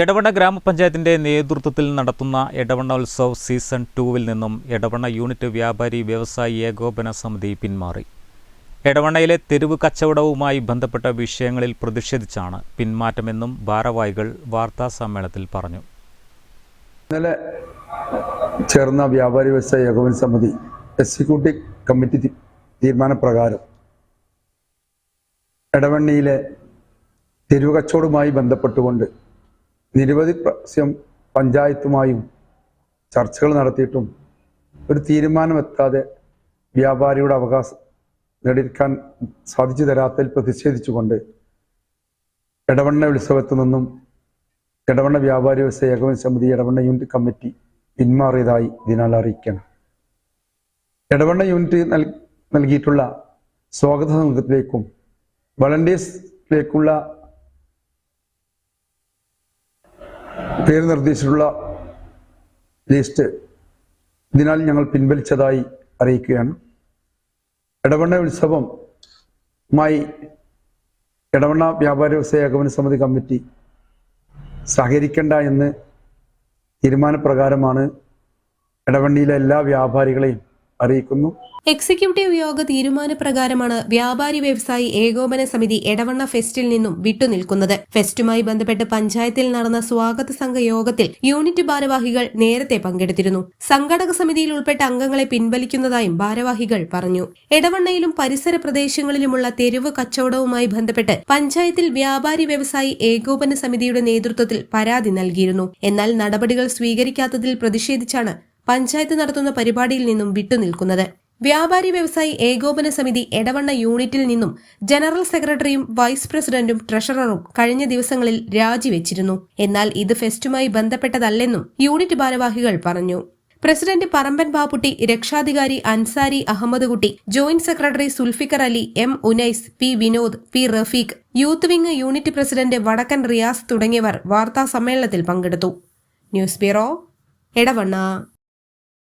Edavanna ഗ്രാമപഞ്ചായത്തിന്റെ നേതൃത്വത്തിൽ നടത്തുന്ന എടവണ്ണ ഉത്സവ് സീസൺ ടൂവിൽ നിന്നും എടവണ്ണ യൂണിറ്റ് വ്യാപാരി വ്യവസായി ഏകോപന സമിതി പിന്മാറി. എടവണ്ണയിലെ തെരുവ് കച്ചവടവുമായി ബന്ധപ്പെട്ട വിഷയങ്ങളിൽ പ്രതിഷേധിച്ചാണ് പിന്മാറ്റമെന്നും ഭാരവാഹികൾ വാർത്താ സമ്മേളനത്തിൽ പറഞ്ഞു. ഇന്നലെ ചേർന്ന വ്യാപാരി വ്യവസായ ഏകോപന സമിതി എക്സിക്യൂട്ടീവ് കമ്മിറ്റി തീരുമാനപ്രകാരം എടവണ്ണയിലെ തെരുവ് കച്ചവടവുമായി ബന്ധപ്പെട്ടുകൊണ്ട് നിരവധി പ്രാവശ്യം പഞ്ചായത്തുമായും ചർച്ചകൾ നടത്തിയിട്ടും ഒരു തീരുമാനമെത്താതെ വ്യാപാരിയുടെ അവകാശം നേടിയെടുക്കാൻ സാധിച്ചു തരാത്തതിൽ പ്രതിഷേധിച്ചുകൊണ്ട് ഇടവണ്ണ ഉത്സവത്തിൽ നിന്നും ഇടവണ്ണ വ്യാപാരി വ്യവസായ ഏകോപന സമിതി ഇടവണ്ണ യൂണിറ്റ് കമ്മിറ്റി പിന്മാറിയതായി ഇതിനാൽ അറിയിക്കണം. ഇടവണ്ണ യൂണിറ്റ് നൽ- നൽകിയിട്ടുള്ള സ്വാഗത സംഘത്തിലേക്കും വളണ്ടിയേഴ്സിലേക്കുള്ള പേര് നിർദ്ദേശിച്ചിട്ടുള്ള ലിസ്റ്റ് ഇതിനാൽ ഞങ്ങൾ പിൻവലിച്ചതായി അറിയിക്കുകയാണ്. ഇടവണ്ണ ഉത്സവമായി ഇടവണ്ണ വ്യാപാര വ്യവസായ ഏകോപന സമിതി കമ്മിറ്റി സഹകരിക്കേണ്ട എന്ന് തീരുമാനപ്രകാരമാണ് ഇടവണ്ണിയിലെ എല്ലാ വ്യാപാരികളെയും അറിയിക്കുന്നു. എക്സിക്യൂട്ടീവ് യോഗ തീരുമാനപ്രകാരമാണ് വ്യാപാരി വ്യവസായി ഏകോപന സമിതി എടവണ്ണ ഫെസ്റ്റിൽ നിന്നും വിട്ടുനിൽക്കുന്നത്. ഫെസ്റ്റുമായി ബന്ധപ്പെട്ട് പഞ്ചായത്തിൽ നടന്ന സ്വാഗത സംഘ യോഗത്തിൽ യൂണിറ്റ് ഭാരവാഹികൾ നേരത്തെ പങ്കെടുത്തിരുന്നു. സംഘടക സമിതിയിൽ ഉൾപ്പെട്ട അംഗങ്ങളെ പിൻവലിക്കുന്നതായും ഭാരവാഹികൾ പറഞ്ഞു. എടവണ്ണയിലും പരിസര പ്രദേശങ്ങളിലുമുള്ള തെരുവ് കച്ചവടവുമായി ബന്ധപ്പെട്ട് പഞ്ചായത്തിൽ വ്യാപാരി വ്യവസായി ഏകോപന സമിതിയുടെ നേതൃത്വത്തിൽ പരാതി നൽകിയിരുന്നു. എന്നാൽ നടപടികൾ സ്വീകരിക്കാത്തതിൽ പ്രതിഷേധിച്ചാണ് പഞ്ചായത്ത് നടത്തുന്ന പരിപാടിയിൽ നിന്നും വിട്ടുനിൽക്കുന്നത്. വ്യാപാരി വ്യവസായി ഏകോപന സമിതി എടവണ്ണ യൂണിറ്റിൽ നിന്നും ജനറൽ സെക്രട്ടറിയും വൈസ് പ്രസിഡന്റും ട്രഷററും കഴിഞ്ഞ ദിവസങ്ങളിൽ രാജിവെച്ചിരുന്നു. എന്നാൽ ഇത് ഫെസ്റ്റുമായി ബന്ധപ്പെട്ടതല്ലെന്നും യൂണിറ്റ് ഭാരവാഹികൾ പറഞ്ഞു. പ്രസിഡന്റ് പറമ്പൻ ബാപ്പുട്ടി രക്ഷാധികാരി Ansari Ahammed Kutty joint secretary Sulfikar Ali M Unais P Vinod P Rafeeq youth wing unit president Vadakkan Riyas തുടങ്ങിയവർ വാർത്താ സമ്മേളനത്തിൽ പങ്കെടുത്തു. News bureau Edavanna.